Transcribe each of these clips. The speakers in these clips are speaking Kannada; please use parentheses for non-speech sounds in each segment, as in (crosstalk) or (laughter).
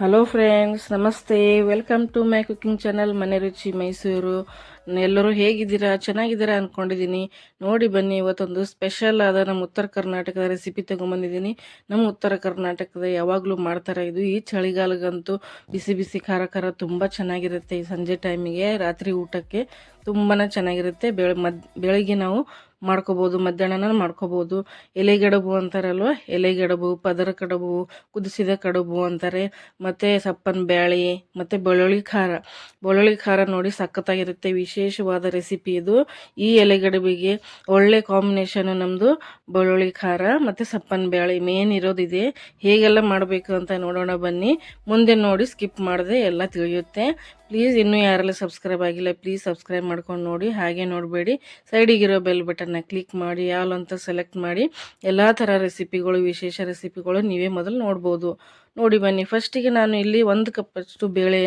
ಹಲೋ ಫ್ರೆಂಡ್ಸ್ ನಮಸ್ತೆ welcome to my cooking channel Mane Ruchi Mysuru ಎಲ್ಲರೂ ಹೇಗಿದ್ದೀರಾ? ಚೆನ್ನಾಗಿದ್ದೀರಾ ಅಂದ್ಕೊಂಡಿದ್ದೀನಿ ನೋಡಿ ಬನ್ನಿ, ಇವತ್ತೊಂದು ಸ್ಪೆಷಲ್ ಆದ ನಮ್ಮ ಉತ್ತರ ಕರ್ನಾಟಕದ ರೆಸಿಪಿ ತೊಗೊಂಬಂದಿದ್ದೀನಿ ನಮ್ಮ ಉತ್ತರ ಕರ್ನಾಟಕದ ಯಾವಾಗಲೂ ಮಾಡ್ತಾರೆ ಇದು. ಈ ಚಳಿಗಾಲಗಂತೂ ಬಿಸಿ ಬಿಸಿ ಖಾರ ಖಾರ ತುಂಬ ಚೆನ್ನಾಗಿರುತ್ತೆ ಈ ಸಂಜೆ ಟೈಮಿಗೆ ರಾತ್ರಿ ಊಟಕ್ಕೆ ತುಂಬಾ ಚೆನ್ನಾಗಿರುತ್ತೆ. ಬೆಳ ಮದ್ ಬೆಳಗ್ಗೆ ನಾವು ಮಾಡ್ಕೋಬೋದು, ಮಧ್ಯಾಹ್ನನ ಮಾಡ್ಕೋಬೋದು. ಎಲೆಗೆಡಬು ಅಂತಾರಲ್ವ? ಎಲೆಗಡಬು ಪದರ ಕಡಬು ಕುದಿಸಿದ ಕಡುಬು ಅಂತಾರೆ. ಮತ್ತು ಸಪ್ಪನ ಬ್ಯಾಳಿ, ಮತ್ತು ಬೆಳ್ಳುಳ್ಳಿ ಖಾರ. ಬೆಳ್ಳುಳ್ಳಿ ಖಾರ ನೋಡಿ ಸಖತ್ತಾಗಿರುತ್ತೆ. ವಿಶೇಷವಾದ ರೆಸಿಪಿ ಇದು. ಈ ಎಲೆಗಡಬಿಗೆ ಒಳ್ಳೆ ಕಾಂಬಿನೇಷನ್ ನಮ್ಮದು ಬೆಳ್ಳುಳ್ಳಿ ಖಾರ ಮತ್ತು ಸಪ್ಪನ ಬ್ಯಾಳಿ ಮೇನ್ ಇರೋದಿದೆ. ಹೇಗೆಲ್ಲ ಮಾಡಬೇಕು ಅಂತ ನೋಡೋಣ ಬನ್ನಿ. ಮುಂದೆ ನೋಡಿ ಸ್ಕಿಪ್ ಮಾಡದೆ ಎಲ್ಲ ತಿಳಿಯುತ್ತೆ. ಪ್ಲೀಸ್ ಇನ್ನೂ ಯಾರೆಲ್ಲ ಸಬ್ಸ್ಕ್ರೈಬ್ ಆಗಿಲ್ಲ, ಪ್ಲೀಸ್ ಸಬ್ಸ್ಕ್ರೈಬ್ ಮಾಡ್ಕೊಂಡು ನೋಡಿ. ಹಾಗೆ ನೋಡಬೇಡಿ. ಸೈಡಿಗಿರೋ ಬೆಲ್ ಬಟನ್ನ ಕ್ಲಿಕ್ ಮಾಡಿ, ಯಾಲ್ ಅಂತ ಸೆಲೆಕ್ಟ್ ಮಾಡಿ, ಎಲ್ಲ ಥರ ರೆಸಿಪಿಗಳು ವಿಶೇಷ ರೆಸಿಪಿಗಳು ನೀವೇ ಮೊದಲು ನೋಡ್ಬೋದು. ನೋಡಿ ಬನ್ನಿ. ಫಸ್ಟಿಗೆ ನಾನು ಇಲ್ಲಿ ಒಂದು ಕಪ್ಪಷ್ಟು ಬೇಳೆ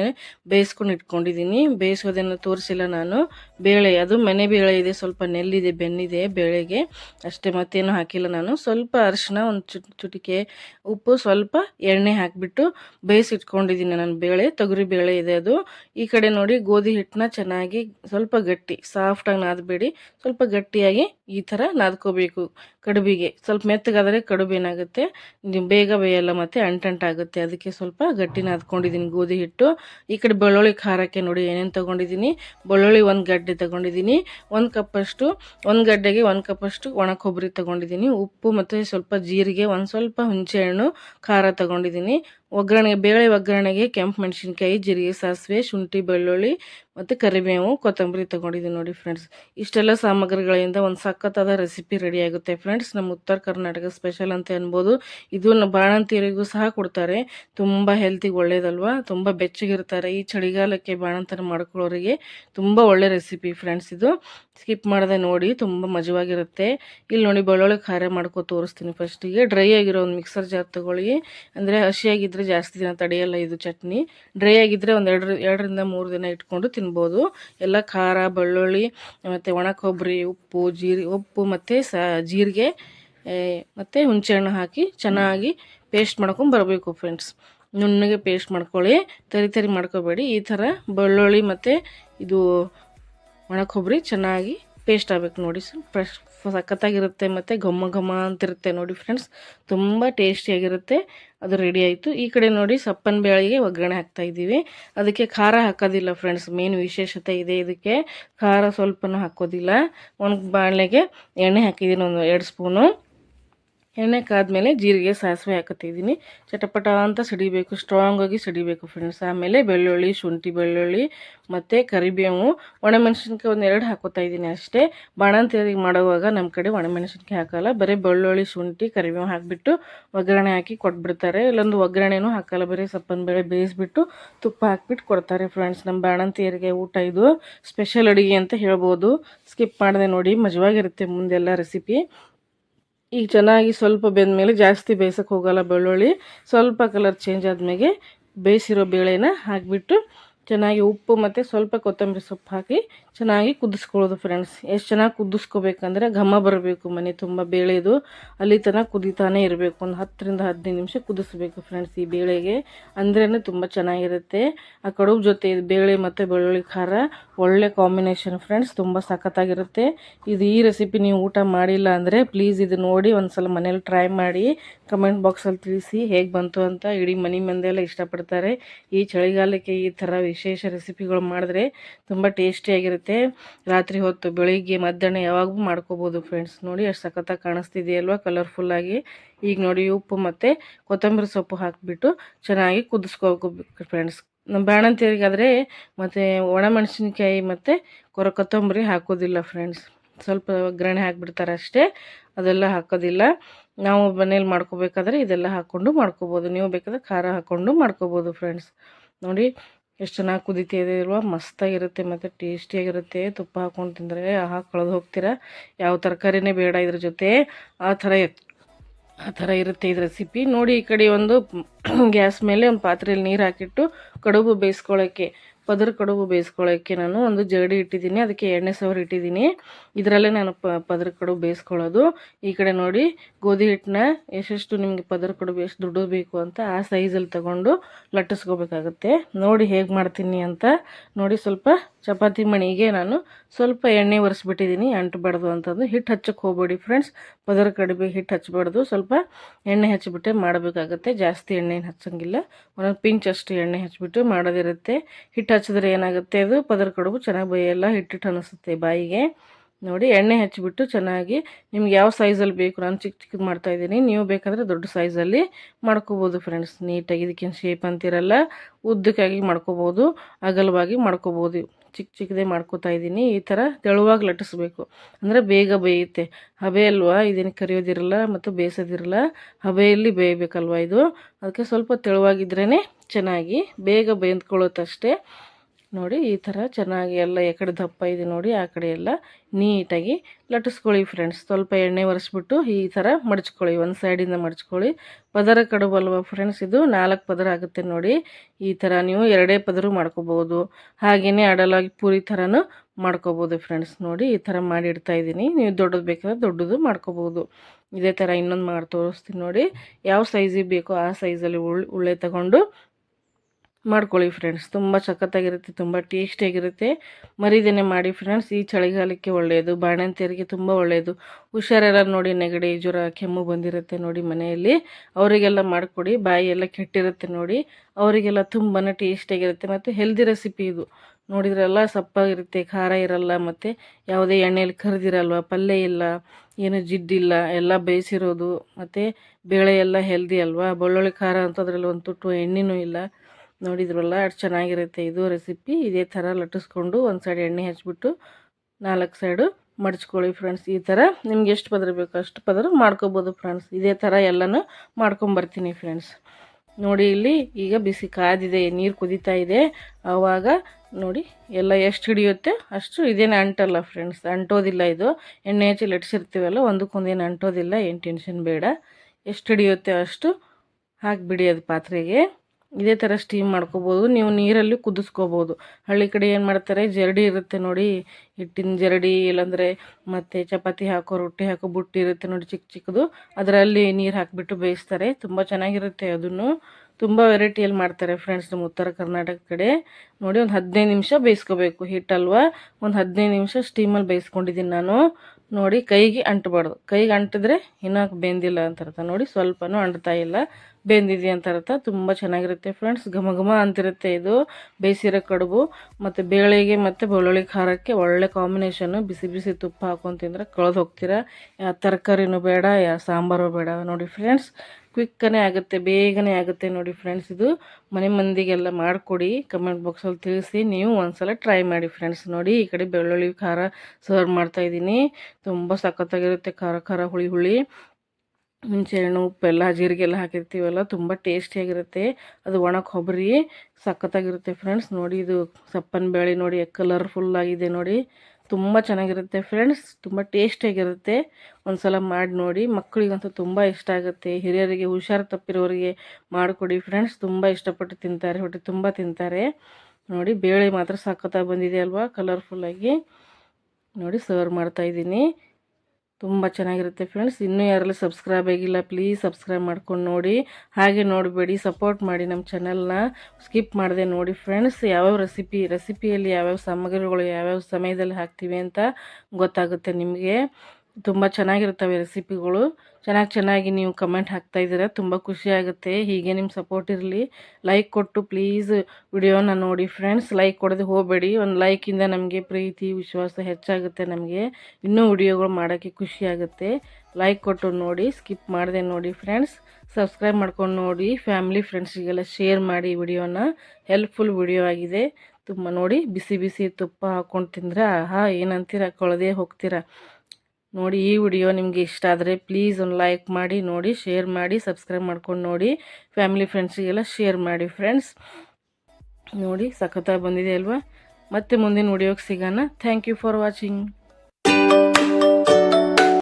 ಬೇಯಿಸ್ಕೊಂಡು ಇಟ್ಕೊಂಡಿದ್ದೀನಿ. ಬೇಯಿಸೋದನ್ನು ತೋರಿಸಿಲ್ಲ ನಾನು. ಬೇಳೆ, ಅದು ಮನೆ ಬೇಳೆ ಇದೆ. ಸ್ವಲ್ಪ ನೆಲ್ಲಿದೆ, ಬೆನ್ನಿದೆ ಬೇಳೆಗೆ. ಅಷ್ಟೇ, ಮತ್ತೇನು ಹಾಕಿಲ್ಲ ನಾನು. ಸ್ವಲ್ಪ ಅರಿಶಿನ ಒಂದು ಚುಟ್ ಚುಟಿಕೆ ಉಪ್ಪು, ಸ್ವಲ್ಪ ಎಣ್ಣೆ ಹಾಕಿಬಿಟ್ಟು ಬೇಯಿಸಿಟ್ಕೊಂಡಿದ್ದೀನಿ ನಾನು ಬೇಳೆ. ತೊಗರಿ ಬೇಳೆ ಇದೆ ಅದು. ಈ ಕಡೆ ನೋಡಿ ಗೋಧಿ ಹಿಟ್ಟನ್ನ ಚೆನ್ನಾಗಿ ಸ್ವಲ್ಪ ಗಟ್ಟಿ ಸಾಫ್ಟಾಗಿ ನಾದಬೇಡಿ. ಸ್ವಲ್ಪ ಗಟ್ಟಿಯಾಗಿ ಈ ಥರ ನಾದ್ಕೋಬೇಕು. ಕಡುಬಿಗೆ. ಸ್ವಲ್ಪ ಮೆತ್ತಗಾದರೆ ಕಡುಬು ಏನಾಗುತ್ತೆ? ಬೇಗ ಬೇಯಲ್ಲ ಮತ್ತು ಅಂಟಂಟಾಗುತ್ತೆ. ಅದಕ್ಕೆ ಸ್ವಲ್ಪ ಗಟ್ಟಿನ ಹದ್ಕೊಂಡಿದ್ದೀನಿ ಗೋಧಿ ಹಿಟ್ಟು. ಈ ಕಡೆ ಬೆಳ್ಳುಳ್ಳಿ ಖಾರಕ್ಕೆ ನೋಡಿ ಏನೇನು ತೊಗೊಂಡಿದ್ದೀನಿ. ಬೆಳ್ಳುಳ್ಳಿ ಒಂದು ಗಡ್ಡೆ ತೊಗೊಂಡಿದ್ದೀನಿ. ಒಂದು ಕಪ್ಪಷ್ಟು, ಒಂದು ಗಡ್ಡೆಗೆ ಒಂದು ಕಪ್ಪಷ್ಟು ಒಣ ಕೊಬ್ಬರಿ ತೊಗೊಂಡಿದ್ದೀನಿ. ಉಪ್ಪು ಮತ್ತು ಸ್ವಲ್ಪ ಜೀರಿಗೆ, ಒಂದು ಸ್ವಲ್ಪ ಹುಣಸೆಹಣ್ಣು ಖಾರ ತೊಗೊಂಡಿದ್ದೀನಿ. ಒಗ್ಗರಣೆಗೆ ಬೇಳೆ ಒಗ್ಗರಣೆಗೆ ಕೆಂಪು ಮೆಣಸಿನ್ಕಾಯಿ, ಜೀರಿಗೆ, ಸಾಸಿವೆ, ಶುಂಠಿ, ಬೆಳ್ಳುಳ್ಳಿ ಮತ್ತು ಕರಿಬೇವು, ಕೊತ್ತಂಬರಿ ತೊಗೊಂಡಿದ್ದೀನಿ ನೋಡಿ ಫ್ರೆಂಡ್ಸ್ ಇಷ್ಟೆಲ್ಲ ಸಾಮಗ್ರಿಗಳಿಂದ ಒಂದು ಸಖತ್ತಾದ ರೆಸಿಪಿ ರೆಡಿ ಆಗುತ್ತೆ ಫ್ರೆಂಡ್ಸ್ ನಮ್ಮ ಉತ್ತರ ಕರ್ನಾಟಕ ಸ್ಪೆಷಲ್ ಅಂತ ಅನ್ಬೋದು. ಇದನ್ನು ಬಾಣಂತಿಯರಿಗೂ ಸಹ ಕೊಡ್ತಾರೆ. ತುಂಬ ಹೆಲ್ತಿಗೆ ಒಳ್ಳೇದಲ್ವಾ? ತುಂಬ ಬೆಚ್ಚಗಿರ್ತಾರೆ. ಈ ಚಳಿಗಾಲಕ್ಕೆ ಬಾಣಂತನ ಮಾಡ್ಕೊಳ್ಳೋರಿಗೆ ತುಂಬ ಒಳ್ಳೆ ರೆಸಿಪಿ ಫ್ರೆಂಡ್ಸ್ ಇದು. ಸ್ಕಿಪ್ ಮಾಡದೆ ನೋಡಿ, ತುಂಬ ಮಜವಾಗಿರುತ್ತೆ. ಇಲ್ಲಿ ನೋಡಿ ಬೆಳ್ಳುಳ್ಳಿ ಖಾರ ಮಾಡ್ಕೊ ತೋರಿಸ್ತೀನಿ ಫಸ್ಟಿಗೆ ಡ್ರೈ ಆಗಿರೋ ಒಂದು ಮಿಕ್ಸರ್ ಜಾರ್ ತೊಗೊಳ್ಳಿ. ಅಂದರೆ ಹಸಿಯಾಗಿದ್ದರೆ ಜಾಸ್ತಿ ದಿನ ತಡೆಯಲ್ಲ ಇದು ಚಟ್ನಿ. ಡ್ರೈ ಆಗಿದ್ದರೆ ಒಂದು ಎರಡು ಎರಡರಿಂದ ಮೂರು ದಿನ ಇಟ್ಕೊಂಡು ತಿನ್ಬೋದು. ಎಲ್ಲ ಖಾರ, ಬೆಳ್ಳುಳ್ಳಿ, ಮತ್ತು ಒಣ ಕೊಬ್ಬರಿ ಉಪ್ಪು, ಜೀರಿ, ಉಪ್ಪು ಮತ್ತು ಸ, ಜೀರಿಗೆ ಮತ್ತು ಹುಣಸೆಹಣ್ಣು ಹಾಕಿ ಚೆನ್ನಾಗಿ ಪೇಸ್ಟ್ ಮಾಡ್ಕೊಂಡು ಬರಬೇಕು ಫ್ರೆಂಡ್ಸ್ ನುಣ್ಣಗೆ ಪೇಸ್ಟ್ ಮಾಡ್ಕೊಳ್ಳಿ. ತರಿ ತರಿ ಮಾಡ್ಕೋಬೇಡಿ. ಈ ಥರ ಬೆಳ್ಳುಳ್ಳಿ ಮತ್ತು ಇದು ಒಣ ಕೊಬ್ಬರಿ ಚೆನ್ನಾಗಿ ಪೇಸ್ಟ್ ಆಗಬೇಕು ನೋಡಿ ಸರ್ ಫ್ರೆಶ್ ಸಖತ್ತಾಗಿರುತ್ತೆ ಮತ್ತು ಘಮ ಘಮ ಅಂತಿರುತ್ತೆ ನೋಡಿ ಫ್ರೆಂಡ್ಸ್ ತುಂಬ ಟೇಸ್ಟಿಯಾಗಿರುತ್ತೆ ಅದು ರೆಡಿ ಆಯಿತು. ಈ ಕಡೆ ನೋಡಿ ಸಪ್ಪನ ಬೇಳೆಗೆ ಒಗ್ಗರಣೆ ಹಾಕ್ತಾ ಇದ್ದೀವಿ. ಅದಕ್ಕೆ ಖಾರ ಹಾಕೋದಿಲ್ಲ ಫ್ರೆಂಡ್ಸ್ ಮೇನ್ ವಿಶೇಷತೆ ಇದೆ ಇದಕ್ಕೆ. ಖಾರ ಸ್ವಲ್ಪನೂ ಹಾಕೋದಿಲ್ಲ. ಒಂದು ಬಾಣಲೆಗೆ ಎಣ್ಣೆ ಹಾಕಿದ್ದೀನಿ, ಒಂದು ಎರಡು ಸ್ಪೂನು ಎಣ್ಣೆ ಕಾದ್ಮೇಲೆ ಜೀರಿಗೆ ಸಾಸಿವೆ ಹಾಕತ್ತಿದ್ದೀನಿ. ಚಟಪಟ ಅಂತ ಸಿಡಿಬೇಕು ಸ್ಟ್ರಾಂಗಾಗಿ ಸಿಡಿಬೇಕು ಫ್ರೆಂಡ್ಸ್ ಆಮೇಲೆ ಬೆಳ್ಳುಳ್ಳಿ, ಶುಂಠಿ ಬೆಳ್ಳುಳ್ಳಿ ಮತ್ತು ಕರಿಬೇವು. ಒಣಮೆಣಸಿನ್ಕಾಯಿ ಒಂದು ಎರಡು ಹಾಕೋತಾ ಇದ್ದೀನಿ ಅಷ್ಟೇ. ಬಾಣಂತಿಯರಿಗೆ ಮಾಡುವಾಗ ನಮ್ಮ ಕಡೆ ಒಣಮೆಣಸಿನ್ಕಾಯಿ ಹಾಕಲ್ಲ. ಬರೀ ಬೆಳ್ಳುಳ್ಳಿ, ಶುಂಠಿ, ಕರಿಬೇವು ಹಾಕಿಬಿಟ್ಟು ಒಗ್ಗರಣೆ ಹಾಕಿ ಕೊಟ್ಬಿಡ್ತಾರೆ. ಇಲ್ಲೊಂದು ಒಗ್ಗರಣೆನೂ ಹಾಕಲ್ಲ, ಬರೀ ಸಪ್ಪನ ಬೇಳೆ ಬೇಯಿಸ್ಬಿಟ್ಟು ತುಪ್ಪ ಹಾಕ್ಬಿಟ್ಟು ಕೊಡ್ತಾರೆ ಫ್ರೆಂಡ್ಸ್ ನಮ್ಮ ಬಾಣಂತಿಯರಿಗೆ ಊಟ ಇದು. ಸ್ಪೆಷಲ್ ಅಡುಗೆ ಅಂತ ಹೇಳ್ಬೋದು. ಸ್ಕಿಪ್ ಮಾಡಿದೆ ನೋಡಿ, ಮಜವಾಗಿರುತ್ತೆ ಮುಂದೆಲ್ಲ ರೆಸಿಪಿ ಈಗ ಚೆನ್ನಾಗಿ ಸ್ವಲ್ಪ ಬೆಂದ ಮೇಲೆ ಜಾಸ್ತಿ ಬೇಯಿಸೋಕೆ ಹೋಗೋಲ್ಲ ಬೆಳ್ಳುಳ್ಳಿ. ಸ್ವಲ್ಪ ಕಲರ್ ಚೇಂಜ್ ಆದಮೇಲೆ ಬೇಯಿಸಿರೋ ಬೇಳೆನ ಹಾಕಿಬಿಟ್ಟು ಚೆನ್ನಾಗಿ ಉಪ್ಪು ಮತ್ತು ಸ್ವಲ್ಪ ಕೊತ್ತಂಬರಿ ಸೊಪ್ಪು ಹಾಕಿ ಚೆನ್ನಾಗಿ ಕುದಿಸ್ಕೊಳ್ಳೋದು ಫ್ರೆಂಡ್ಸ್ ಎಷ್ಟು ಚೆನ್ನಾಗಿ ಕುದಿಸ್ಕೋಬೇಕಂದ್ರೆ ಘಮ ಬರಬೇಕು ಮನೆ ತುಂಬ ಬೇಳೆದು. ಅಲ್ಲಿ ತನಕ ಕುದಿತಾನೆ ಇರಬೇಕು. ಒಂದು ಹತ್ತರಿಂದ ಹದಿನೈದು ನಿಮಿಷ ಕುದಿಸ್ಬೇಕು ಫ್ರೆಂಡ್ಸ್ ಈ ಬೇಳೆಗೆ. ಅಂದ್ರೇ ತುಂಬ ಚೆನ್ನಾಗಿರುತ್ತೆ. ಆ ಕಡುಬು ಜೊತೆ ಬೇಳೆ ಮತ್ತು ಬೆಳ್ಳುಳ್ಳಿ ಖಾರ, ಒಳ್ಳೆ ಕಾಂಬಿನೇಷನ್ ಫ್ರೆಂಡ್ಸ್ ತುಂಬ ಸಖತ್ತಾಗಿರುತ್ತೆ. ಇದು ಈ ರೆಸಿಪಿ ನೀವು ಊಟ ಮಾಡಿಲ್ಲ ಅಂದರೆ ಪ್ಲೀಸ್ ಇದು ನೋಡಿ ಒಂದು ಸಲ ಮನೇಲಿ ಟ್ರೈ ಮಾಡಿ ಕಮೆಂಟ್ ಬಾಕ್ಸಲ್ಲಿ ತಿಳಿಸಿ ಹೇಗೆ ಬಂತು ಅಂತ ಇಡೀ ಮನೆ ಮಂದೆಲ್ಲ ಇಷ್ಟಪಡ್ತಾರೆ. ಈ ಚಳಿಗಾಲಕ್ಕೆ ಈ ಥರ ವಿಶೇಷ ರೆಸಿಪಿಗಳು ಮಾಡಿದ್ರೆ ತುಂಬ ಟೇಸ್ಟಿಯಾಗಿರುತ್ತೆ ರಾತ್ರಿ ಹೊತ್ತು ಬೆಳಿಗ್ಗೆ, ಮಧ್ಯಾಹ್ನ ಯಾವಾಗೂ ಮಾಡ್ಕೋಬೋದು ಫ್ರೆಂಡ್ಸ್ ನೋಡಿ ಎಷ್ಟು ಸಖತ್ತಾಗಿ ಕಾಣಿಸ್ತಿದೆಯಲ್ವ ಕಲರ್ಫುಲ್ಲಾಗಿ ಈಗ ನೋಡಿ, ಉಪ್ಪು ಮತ್ತು ಕೊತ್ತಂಬರಿ ಸೊಪ್ಪು ಹಾಕಿಬಿಟ್ಟು ಚೆನ್ನಾಗಿ ಕುದಿಸ್ಕೋಬೇಕು ಫ್ರೆಂಡ್ಸ್ ನಮ್ಮ ಬಾಣಂತಿಯರಿಗಾದರೆ ಮತ್ತು ಒಣಮೆಣಸಿನ್ಕಾಯಿ ಮತ್ತು ಕೊರ ಕೊತ್ತಂಬರಿ ಹಾಕೋದಿಲ್ಲ ಫ್ರೆಂಡ್ಸ್ ಸ್ವಲ್ಪ ಒಗ್ಗರಣೆ ಹಾಕಿಬಿಡ್ತಾರೆ ಅಷ್ಟೇ. ಅದೆಲ್ಲ ಹಾಕೋದಿಲ್ಲ. ನಾವು ಮನೇಲಿ ಮಾಡ್ಕೋಬೇಕಾದ್ರೆ ಇದೆಲ್ಲ ಹಾಕ್ಕೊಂಡು ಮಾಡ್ಕೋಬೋದು. ನೀವು ಬೇಕಾದ್ರೆ ಖಾರ ಹಾಕ್ಕೊಂಡು ಮಾಡ್ಕೋಬೋದು ಫ್ರೆಂಡ್ಸ್ ನೋಡಿ ಎಷ್ಟು ಚೆನ್ನಾಗಿ ಕುದೀತಿದೆ ಅಲ್ವಾ ಮಸ್ತಾಗಿರುತ್ತೆ ಮತ್ತು ಟೇಸ್ಟಿಯಾಗಿರುತ್ತೆ ತುಪ್ಪ ಹಾಕ್ಕೊಂಡು ತಿಂದರೆ ಆಹಾ, ಕಳೆದು ಹೋಗ್ತೀರಾ? ಯಾವ ತರಕಾರಿನೇ ಬೇಡ ಇದ್ರ ಜೊತೆ. ಆ ಥರ ಆ ಥರ ಇರುತ್ತೆ ಇದು ರೆಸಿಪಿ ನೋಡಿ ಈ ಕಡೆ ಒಂದು (clears throat) ಗ್ಯಾಸ್ ಮೇಲೆ ಒಂದು ಪಾತ್ರೆಯಲ್ಲಿ ನೀರು ಹಾಕಿಟ್ಟು ಕಡುಬು ಬೇಯಿಸ್ಕೊಳ್ಳೋಕ್ಕೆ ಪದರ ಕಡುಬು ಬೇಯಿಸ್ಕೊಳ್ಳೋಕ್ಕೆ ನಾನು ಒಂದು ಜರಡಿ ಇಟ್ಟಿದ್ದೀನಿ. ಅದಕ್ಕೆ ಎಣ್ಣೆ ಸವರ್ ಇಟ್ಟಿದ್ದೀನಿ. ಇದರಲ್ಲೇ ನಾನು ಪ, ಪದರ ಕಡುಬು ಬೇಯಿಸ್ಕೊಳ್ಳೋದು. ಈ ಕಡೆ ನೋಡಿ, ಗೋಧಿ ಹಿಟ್ಟನ್ನ ಎಷ್ಟೆಷ್ಟು ನಿಮಗೆ ಪದರ ಕಡುಬು ಎಷ್ಟು ದುಡ್ಡು ಬೇಕು ಅಂತ ಆ ಸೈಜಲ್ಲಿ ತಗೊಂಡು ಲಟ್ಟಿಸ್ಕೋಬೇಕಾಗುತ್ತೆ. ನೋಡಿ ಹೇಗೆ ಮಾಡ್ತೀನಿ ಅಂತ. ನೋಡಿ ಸ್ವಲ್ಪ ಚಪಾತಿ ಮಣಿಗೆ ನಾನು ಸ್ವಲ್ಪ ಎಣ್ಣೆ ಒರೆಸ್ಬಿಟ್ಟಿದ್ದೀನಿ. ಅಂಟಬಾರ್ದು ಅಂತಂದು. ಹಿಟ್ಟು ಹಚ್ಚಕ್ಕೆ ಹೋಗ್ಬೇಡಿ ಫ್ರೆಂಡ್ಸ್. ಪದರ ಕಡುಬು ಹಿಟ್ಟು ಹಚ್ಚಬಾರ್ದು. ಸ್ವಲ್ಪ ಎಣ್ಣೆ ಹಚ್ಚಿಬಿಟ್ಟೆ ಮಾಡಬೇಕಾಗತ್ತೆ. ಜಾಸ್ತಿ ಎಣ್ಣೆ ಹಚ್ಚಂಗಿಲ್ಲ. ಒಂದೊಂದು ಪಿಂಚ್ ಅಷ್ಟು ಎಣ್ಣೆ ಹಚ್ಚಿಬಿಟ್ಟು ಮಾಡೋದಿರುತ್ತೆ. ಹಿಟ್ಟು ಹಚ್ಚಿದ್ರೆ ಏನಾಗುತ್ತೆ? ಅದು ಪದರ ಕಡುಬು ಚೆನ್ನಾಗಿ ಬೈಯೆಲ್ಲ ಹಿಟ್ಟಿಟ್ಟು ಅನಿಸುತ್ತೆ ಬಾಯಿಗೆ. ನೋಡಿ, ಎಣ್ಣೆ ಹಚ್ಚಿಬಿಟ್ಟು ಚೆನ್ನಾಗಿ ನಿಮ್ಗೆ ಯಾವ ಸೈಜಲ್ಲಿ ಬೇಕು, ನಾನು ಚಿಕ್ಕ ಚಿಕ್ಕದು ಮಾಡ್ತಾಯಿದ್ದೀನಿ ನೀವು ಬೇಕಾದರೆ ದೊಡ್ಡ ಸೈಜಲ್ಲಿ ಮಾಡ್ಕೋಬೋದು ಫ್ರೆಂಡ್ಸ್ ನೀಟಾಗಿ ಇದಕ್ಕೇನು ಶೇಪ್ ಅಂತಿರಲ್ಲ, ಉದ್ದಕ್ಕಾಗಿ ಮಾಡ್ಕೋಬೋದು, ಅಗಲವಾಗಿ ಮಾಡ್ಕೋಬೋದು. ಚಿಕ್ಕ ಚಿಕ್ಕದೇ ಮಾಡ್ಕೋತಾ ಇದ್ದೀನಿ. ಈ ಥರ ತೆಳುವಾಗಿ ಲಟ್ಟಿಸ್ಬೇಕು. ಅಂದರೆ ಬೇಗ ಬೇಯುತ್ತೆ. ಹಬೆ ಅಲ್ವಾ? ಇದನ್ನು ಕರಿಯೋದಿರಲ್ಲ ಮತ್ತು ಬೇಯಿಸೋದಿರಲ್ಲ ಹಬೆಯಲ್ಲಿ ಬೇಯಬೇಕಲ್ವ ಇದು? ಅದಕ್ಕೆ ಸ್ವಲ್ಪ ತೆಳುವಾಗಿದ್ರೇ ಚೆನ್ನಾಗಿ ಬೇಗ ಬೆಂದ್ಕೊಳ್ಳುತ್ತಷ್ಟೇ. ನೋಡಿ, ಈ ಥರ ಚೆನ್ನಾಗಿ ಎಲ್ಲ ಎಕಡೆ ದಪ್ಪ ಇದೆ ನೋಡಿ, ಆ ಕಡೆ ಎಲ್ಲ ನೀಟಾಗಿ ಲಟ್ಟಿಸ್ಕೊಳ್ಳಿ ಫ್ರೆಂಡ್ಸ್. ಸ್ವಲ್ಪ ಎಣ್ಣೆ ಒರೆಸ್ಬಿಟ್ಟು ಈ ಥರ ಮಡಚ್ಕೊಳ್ಳಿ, ಒಂದು ಸೈಡಿಂದ ಮಡಚ್ಕೊಳ್ಳಿ. ಪದರ ಕಡುಬಲ್ವ ಫ್ರೆಂಡ್ಸ್ ಇದು? ನಾಲ್ಕು ಪದರ ಆಗುತ್ತೆ ನೋಡಿ. ಈ ಥರ ನೀವು ಎರಡೇ ಪದರು ಮಾಡ್ಕೋಬೋದು. ಹಾಗೆಯೇ ಅಡಲಾಗಿ ಪೂರಿ ಥರನೂ ಮಾಡ್ಕೋಬೋದು ಫ್ರೆಂಡ್ಸ್. ನೋಡಿ, ಈ ಥರ ಮಾಡಿ ಇಡ್ತಾ ಇದ್ದೀನಿ. ನೀವು ದೊಡ್ಡದು ಬೇಕಾದ್ರೆ ದೊಡ್ಡದು ಮಾಡ್ಕೋಬೋದು. ಇದೇ ಥರ ಇನ್ನೊಂದು ಮಾಡಿ ತೋರಿಸ್ತೀನಿ ನೋಡಿ. ಯಾವ ಸೈಜಿಗೆ ಬೇಕೋ ಆ ಸೈಜಲ್ಲಿ ಉಳ್ಳೆ ತಗೊಂಡು ಮಾಡ್ಕೊಳ್ಳಿ ಫ್ರೆಂಡ್ಸ್ ತುಂಬ ಸಖತ್ತಾಗಿರುತ್ತೆ, ತುಂಬ ಟೇಸ್ಟಿಯಾಗಿರುತ್ತೆ ಮರಿದೇನೆ ಮಾಡಿ ಫ್ರೆಂಡ್ಸ್ ಈ ಚಳಿಗಾಲಕ್ಕೆ ಒಳ್ಳೆಯದು, ಬಾಣಂತಿಯರಿಗೆ ತುಂಬ ಒಳ್ಳೆಯದು. ಹುಷಾರೆಲ್ಲ ನೋಡಿ, ನೆಗಡಿ, ಜ್ವರ, ಕೆಮ್ಮು ಬಂದಿರುತ್ತೆ ನೋಡಿ ಮನೆಯಲ್ಲಿ. ಅವರಿಗೆಲ್ಲ ಮಾಡಿಕೊಡಿ ಬಾಯಿ ಎಲ್ಲ ಕೆಟ್ಟಿರುತ್ತೆ ನೋಡಿ. ಅವರಿಗೆಲ್ಲ ತುಂಬಾ ಟೇಸ್ಟಿಯಾಗಿರುತ್ತೆ ಮತ್ತು ಹೆಲ್ದಿ ರೆಸಿಪಿ ಇದು. ನೋಡಿದ್ರೆಲ್ಲ, ಸಪ್ಪಾಗಿರುತ್ತೆ, ಖಾರ ಇರಲ್ಲ, ಮತ್ತು ಯಾವುದೇ ಎಣ್ಣೆಯಲ್ಲಿ ಕರೆದಿರಲ್ವ, ಪಲ್ಯ ಇಲ್ಲ, ಏನು ಜಿಡ್ಡಿಲ್ಲ ಎಲ್ಲ ಬೇಯಿಸಿರೋದು, ಮತ್ತು ಬೇಳೆ ಎಲ್ಲ ಹೆಲ್ದಿ ಅಲ್ವಾ? ಬೆಳ್ಳುಳ್ಳಿ ಖಾರ ಅಂತದ್ರಲ್ಲಿ ಒಂದು ತುಟ್ಟು ಎಣ್ಣೆನೂ ಇಲ್ಲ. ನೋಡಿದ್ರಲ್ಲ ಅಷ್ಟು ಚೆನ್ನಾಗಿರುತ್ತೆ ಇದು ರೆಸಿಪಿ ಇದೇ ಥರ ಲಟ್ಟಿಸ್ಕೊಂಡು ಒಂದು ಸೈಡ್ ಎಣ್ಣೆ ಹಚ್ಬಿಟ್ಟು ನಾಲ್ಕು ಸೈಡು ಮಡಚ್ಕೊಳ್ಳಿ ಫ್ರೆಂಡ್ಸ್ ಈ ಥರ ನಿಮ್ಗೆ ಎಷ್ಟು ಪದರ ಬೇಕು ಅಷ್ಟು ಪದರ ಮಾಡ್ಕೊಬೋದು ಫ್ರೆಂಡ್ಸ್ ಇದೇ ಥರ ಎಲ್ಲನೂ ಮಾಡ್ಕೊಂಬರ್ತೀನಿ ಫ್ರೆಂಡ್ಸ್ ನೋಡಿ ಇಲ್ಲಿ ಈಗ ಬಿಸಿ ಕಾದಿದೆ, ನೀರು ಕುದೀತಾ ಇದೆ. ಆವಾಗ ನೋಡಿ ಎಲ್ಲ ಎಷ್ಟು ಹಿಡಿಯುತ್ತೆ ಅಷ್ಟು ಇದೇನು ಅಂಟಲ್ಲ ಫ್ರೆಂಡ್ಸ್ ಅಂಟೋದಿಲ್ಲ ಇದು. ಎಣ್ಣೆ ಹಚ್ಚಿ ಲಟ್ಸಿರ್ತೀವಲ್ಲ ಒಂದಕ್ಕೊಂದೇನು ಅಂಟೋದಿಲ್ಲ, ಏನು ಟೆನ್ಷನ್ ಬೇಡ. ಎಷ್ಟು ಹಿಡಿಯುತ್ತೆ ಅಷ್ಟು ಹಾಕಿಬಿಡಿ ಅದು ಪಾತ್ರೆಗೆ. ಇದೇ ಥರ ಸ್ಟೀಮ್ ಮಾಡ್ಕೋಬೋದು. ನೀವು ನೀರಲ್ಲಿ ಕುದಿಸ್ಕೋಬೋದು. ಹಳ್ಳಿ ಕಡೆ ಏನು ಮಾಡ್ತಾರೆ, ಜರಡಿ ಇರುತ್ತೆ ನೋಡಿ. ಹಿಟ್ಟಿನ ಜರಡಿ ಇಲ್ಲಾಂದರೆ ಮತ್ತು ಚಪಾತಿ ಹಾಕೋ ರೊಟ್ಟಿ ಹಾಕೋ ಬುಟ್ಟಿ ಇರುತ್ತೆ ನೋಡಿ ಚಿಕ್ಕ ಚಿಕ್ಕದು ಅದರಲ್ಲಿ ನೀರು ಹಾಕಿಬಿಟ್ಟು ಬೇಯಿಸ್ತಾರೆ. ತುಂಬ ಚೆನ್ನಾಗಿರುತ್ತೆ ಅದನ್ನು. ತುಂಬ ವೆರೈಟಿಯಲ್ಲಿ ಮಾಡ್ತಾರೆ ಫ್ರೆಂಡ್ಸ್ ನಮ್ಮ ಉತ್ತರ ಕರ್ನಾಟಕ ಕಡೆ. ನೋಡಿ ಒಂದು ಹದಿನೈದು ನಿಮಿಷ ಬೇಯಿಸ್ಕೋಬೇಕು. ಹಿಟ್ಟಲ್ವ ಒಂದು ಹದಿನೈದು ನಿಮಿಷ ಸ್ಟೀಮಲ್ಲಿ ಬೇಯಿಸ್ಕೊಂಡಿದ್ದೀನಿ ನಾನು. ನೋಡಿ ಕೈಗೆ ಅಂಟಬಾರ್ದು. ಕೈಗೆ ಅಂಟಿದ್ರೆ ಇನ್ನೂ ಬೆಂದಿಲ್ಲ ಅಂತ ನೋಡಿ ಸ್ವಲ್ಪನೂ ಅಂಟ್ತಾ ಇಲ್ಲ. ಬೆಂದಿದೆ ಅಂತ ಅರ್ಥ. ತುಂಬ ಚೆನ್ನಾಗಿರುತ್ತೆ ಫ್ರೆಂಡ್ಸ್. ಘಮ ಘಮ ಅಂತಿರುತ್ತೆ ಇದು. ಬೇಯಿಸಿರೋ ಕಡುಬು ಮತ್ತು ಬೇಳೆಗೆ ಮತ್ತು ಬೆಳ್ಳುಳ್ಳಿ ಖಾರಕ್ಕೆ ಒಳ್ಳೆ ಕಾಂಬಿನೇಷನ್ನು ಬಿಸಿ ಬಿಸಿ ತುಪ್ಪ ಹಾಕೊಂಡು ತಿಂದರೆ ಕಳೆದು ಹೋಗ್ತೀರಾ. ಯಾವ ತರಕಾರಿನೂ ಬೇಡ ಯಾವ ಸಾಂಬಾರು ಬೇಡ. ನೋಡಿ ಫ್ರೆಂಡ್ಸ್ ಕ್ವಿಕ್ಕನೇ ಆಗುತ್ತೆ, ಬೇಗನೆ ಆಗುತ್ತೆ ನೋಡಿ ಫ್ರೆಂಡ್ಸ್ ಇದು ಮನೆ ಮಂದಿಗೆಲ್ಲ ಮಾಡಿಕೊಡಿ ಕಮೆಂಟ್ ಬಾಕ್ಸಲ್ಲಿ ತಿಳಿಸಿ, ನೀವು ಒಂದ್ಸಲ ಟ್ರೈ ಮಾಡಿ ಫ್ರೆಂಡ್ಸ್ ನೋಡಿ ಈ ಕಡೆ ಬೆಳ್ಳುಳ್ಳಿ ಖಾರ ಸರ್ವ್ ಮಾಡ್ತಾಯಿದ್ದೀನಿ ತುಂಬ ಸಖತ್ತಾಗಿರುತ್ತೆ ಖಾರ ಖಾರ ಹುಳಿ ಹುಳಿ. ಹುಣಸೆಹಣ್ಣು ಉಪ್ಪೆಲ್ಲ ಜೀರಿಗೆ ಎಲ್ಲ ಹಾಕಿರ್ತೀವಲ್ಲ, ತುಂಬ ಟೇಸ್ಟಿಯಾಗಿರುತ್ತೆ ಅದು ಒಣ ಕೊಬ್ಬರಿ ಸಖತ್ತಾಗಿರುತ್ತೆ ಫ್ರೆಂಡ್ಸ್ ನೋಡಿ ಇದು ಸಪ್ಪನ ಬೇಳೆ ನೋಡಿ ಕಲರ್ಫುಲ್ ಆಗಿದೆ ನೋಡಿ. ತುಂಬ ಚೆನ್ನಾಗಿರುತ್ತೆ ಫ್ರೆಂಡ್ಸ್ ತುಂಬ ಟೇಸ್ಟಿಯಾಗಿರುತ್ತೆ ಒಂದು ಸಲ ಮಾಡಿ ನೋಡಿ ಮಕ್ಕಳಿಗಂತೂ ತುಂಬ ಇಷ್ಟ ಆಗುತ್ತೆ. ಹಿರಿಯರಿಗೆ ಹುಷಾರು ತಪ್ಪಿರೋರಿಗೆ ಮಾಡಿಕೊಡಿ ಫ್ರೆಂಡ್ಸ್ ತುಂಬ ಇಷ್ಟಪಟ್ಟು ತಿಂತಾರೆ, ಹೊಟ್ಟೆ ತುಂಬ ತಿಂತಾರೆ. ನೋಡಿ, ಬೇಳೆ ಮಾತ್ರ ಸಾಕತ್ತಾಗಿ ಬಂದಿದೆ ಅಲ್ವಾ ಕಲರ್ಫುಲ್ಲಾಗಿ ನೋಡಿ ಸರ್ವ್ ಮಾಡ್ತಾಯಿದ್ದೀನಿ ತುಂಬ ಚೆನ್ನಾಗಿರುತ್ತೆ ಫ್ರೆಂಡ್ಸ್ ಇನ್ನೂ ಯಾರೆಲ್ಲ ಸಬ್ಸ್ಕ್ರೈಬ್ ಆಗಿಲ್ಲ ಪ್ಲೀಸ್ ಸಬ್ಸ್ಕ್ರೈಬ್ ಮಾಡ್ಕೊಂಡು ನೋಡಿ. ಹಾಗೆ ನೋಡಬೇಡಿ ಸಪೋರ್ಟ್ ಮಾಡಿ ನಮ್ಮ ಚಾನಲ್ನ ಸ್ಕಿಪ್ ಮಾಡಿದೆ ನೋಡಿ ಫ್ರೆಂಡ್ಸ್ ಯಾವ್ಯಾವ ರೆಸಿಪಿ ರೆಸಿಪಿಯಲ್ಲಿ ಯಾವ್ಯಾವ ಸಾಮಗ್ರಿಗಳು, ಯಾವ್ಯಾವ ಸಮಯದಲ್ಲಿ ಹಾಕ್ತೀವಿ ಅಂತ ಗೊತ್ತಾಗುತ್ತೆ ನಿಮಗೆ. ತುಂಬ ಚೆನ್ನಾಗಿರ್ತವೆ ರೆಸಿಪಿಗಳು. ಚೆನ್ನಾಗಿ ಚೆನ್ನಾಗಿ ನೀವು ಕಮೆಂಟ್ ಹಾಕ್ತಾ ಇದ್ದೀರಾ. ತುಂಬ ಖುಷಿ ಆಗುತ್ತೆ. ಹೀಗೆ ನಿಮ್ಮ ಸಪೋರ್ಟ್ ಇರಲಿ. ಲೈಕ್ ಕೊಟ್ಟು ಪ್ಲೀಸ್ ವಿಡಿಯೋನ ನೋಡಿ ಫ್ರೆಂಡ್ಸ್. ಲೈಕ್ ಕೊಡದೆ ಹೋಗಬೇಡಿ. ಒಂದು ಲೈಕಿಂದ ನಮಗೆ ಪ್ರೀತಿ, ವಿಶ್ವಾಸ ಹೆಚ್ಚಾಗುತ್ತೆ ನಮಗೆ. ಇನ್ನೂ ವಿಡಿಯೋಗಳು ಮಾಡೋಕ್ಕೆ ಖುಷಿ ಆಗುತ್ತೆ. ಲೈಕ್ ಕೊಟ್ಟು ನೋಡಿ, ಸ್ಕಿಪ್ ಮಾಡಿದೆ ನೋಡಿ ಫ್ರೆಂಡ್ಸ್. ಸಬ್ಸ್ಕ್ರೈಬ್ ಮಾಡ್ಕೊಂಡು ನೋಡಿ, ಫ್ಯಾಮಿಲಿ ಫ್ರೆಂಡ್ಸಿಗೆಲ್ಲ ಶೇರ್ ಮಾಡಿ ವಿಡಿಯೋನ. ಹೆಲ್ಪ್ಫುಲ್ ವಿಡಿಯೋ ಆಗಿದೆ. ತುಂಬ ನೋಡಿ, ಬಿಸಿ ಬಿಸಿ ತುಪ್ಪ ಹಾಕ್ಕೊಂಡು ತಿಂದ್ರೆ? ಆಹಾ, ಏನಂತೀರ? ಕೊಳದೇ ಹೋಗ್ತೀರಾ? ನೋಡಿ ಈ ವಿಡಿಯೋ ನಿಮಗೆ ಇಷ್ಟ ಆದರೆ ಪ್ಲೀಸ್ ಒಂದು ಲೈಕ್ ಮಾಡಿ, ನೋಡಿ ಶೇರ್ ಮಾಡಿ ಸಬ್ಸ್ಕ್ರೈಬ್ ಮಾಡ್ಕೊಂಡು ನೋಡಿ. ಫ್ಯಾಮಿಲಿ ಫ್ರೆಂಡ್ಸಿಗೆಲ್ಲ ಶೇರ್ ಮಾಡಿ ಫ್ರೆಂಡ್ಸ್ ನೋಡಿ, ಸಖತ್ತಾಗಿ ಬಂದಿದೆ ಅಲ್ವಾ? ಮತ್ತೆ ಮುಂದಿನ ವಿಡಿಯೋಗೆ ಸಿಗೋಣ. Thank you for watching